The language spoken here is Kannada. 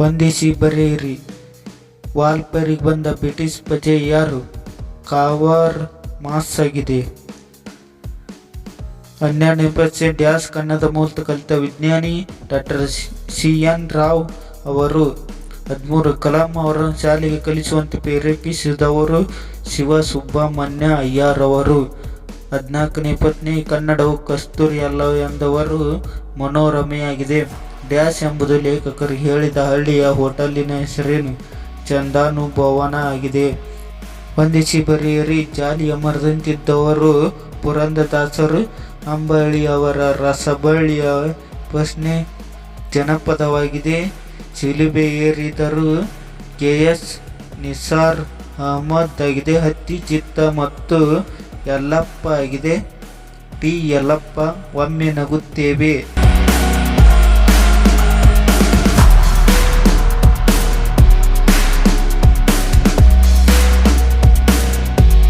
ವಂದಿಸಿ ಬರೆಯಿರಿ ವಾಲ್ಪರಿಗೆ ಬಂದ ಬ್ರಿಟಿಷ್ ಪ್ರಜೆ ಯಾರು? ಕಾವಾರ್ ಮಾಸ್ ಆಗಿದೆ. ಹನ್ನೆರಡನೇ ಪ್ರಶ್ನೆ ಡ್ಯಾಸ್ ಕನ್ನಡ ಮೂಲಕ ಕಲಿತ ವಿಜ್ಞಾನಿ ಡಾಕ್ಟರ್ ಸಿ ಎನ್ ರಾವ್ ಅವರು ಹದಿಮೂರು ಕಲಾಂ ಅವರನ್ನು ಶಾಲೆಗೆ ಕಲಿಸುವಂತೆ ಪ್ರೇರೇಪಿಸಿದವರು ಶಿವ ಸುಬ್ರಹ್ಮಣ್ಯ ಅಯ್ಯರ್ ಅವರು. ಹದಿನಾಲ್ಕನೇ ಪತ್ನಿ ಕನ್ನಡವು ಕಸ್ತೂರಿ ಅಲ್ಲ ಎಂದವರು ಮನೋರಮೆಯಾಗಿದೆ. ಡ್ಯಾಶ್ ಎಂಬುದು ಲೇಖಕರು ಹೇಳಿದ ಹಳ್ಳಿಯ ಹೋಟೆಲಿನ ಹೆಸರೇನು? ಚಂದಾನುಭವನ ಆಗಿದೆ. ವಂದಿಸಿ ಬರೆಯರಿ ಜಾಲಿಯ ಮರದಂತಿದ್ದವರು ಪುರಂದದಾಸರು ಅಂಬಳಿಯವರ ರಸಬಳ್ಳಿಯ ಪ್ರಶ್ನೆ ಜನಪದವಾಗಿದೆ. ಚಿಲುಬೆ ಏರಿದರು ಕೆ ಎಸ್ ನಿಸಾರ್ ಅಹಮದ್ ಆಗಿದೆ. ಹತ್ತಿ, ಚಿತ್ತ ಮತ್ತು ಯಲ್ಲಪ್ಪ ಆಗಿದೆ. ಟಿ. ಯಲ್ಲಪ್ಪ, ಒಮ್ಮೆ ನಗುತ್ತೇವೆ.